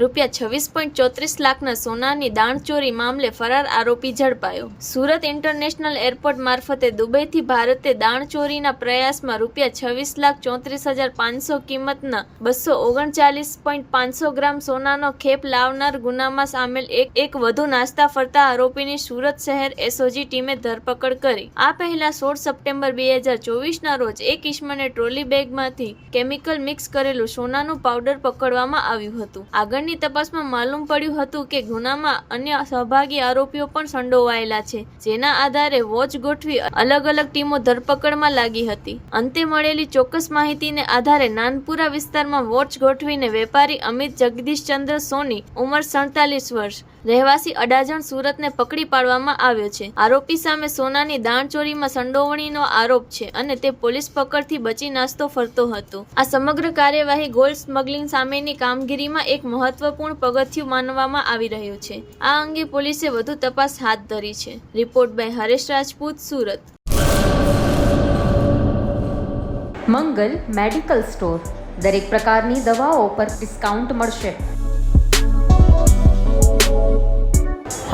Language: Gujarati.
રૂપિયા છવ્વીસ પોઈન્ટ ચોત્રીસ લાખના સોનાની દાણચોરી મામલે ફરાર આરોપી ઝડપાયો. સુરત ઇન્ટરનેશનલ એરપોર્ટ મારફતે દુબઈથી ભારતે દાણચોરીના પ્રયાસમાં રૂપિયા છવ્વીસ લાખ ચોત્રીસ હજાર પાંચસો કિંમતના બસો ઓગણચાલીસ પોઈન્ટ પાંચસો ગ્રામ સોનાનો ખેપ લાવનાર ગુનામાં સામેલ એક એક વધુ નાસ્તા ફરતા આરોપીની સુરત શહેર એસઓજી ટીમે ધરપકડ કરી. આ પહેલા સોળ સપ્ટેમ્બર બે હજાર ચોવીસના રોજ એક ઈસમને ટ્રોલી બેગમાંથી કેમિકલ મિક્સ કરેલું સોનાનું પાવડર પકડવામાં આવ્યું હતું. આગળની તપાસમાં માલુમ પડ્યું હતું કે ગુનામાં અન્ય સહભાગી આરોપીઓ પણ સંડોવાયેલા છે, જેના આધારે વોચ ગોઠવી અલગ અલગ ટીમો ધરપકડમાં લાગી હતી. અંતે મળેલી ચોક્કસ માહિતીને આધારે નાનપુરા વિસ્તારમાં વોચ ગોઠવીને વેપારી અમિત જગદીશચંદ્ર સોની ઉંમર સડતાલીસ વર્ષ રહેવાસી અડાજણ સુરતને પકડી પાડવામાં આવ્યો છે. આરોપી સામે સોનાની દાણચોરીમાં સંડોવણીનો આરોપ છે અને તે પોલીસ પકડથી બચી નાસ્તો ફરતો હતો. આ સમગ્ર કાર્યવાહી ગોલ્ડ સ્મગલિંગ સામેની કામગીરીમાં એક મહત્વપૂર્ણ પગથિયું માનવામાં આવી રહ્યું છે. આ અંગે પોલીસે વધુ તપાસ હાથ ધરી છે. Report by Haresh Rajput, Surat. Mangal medical store. દરેક પ્રકારની દવાઓ પર ડિસ્કાઉન્ટ મળશે.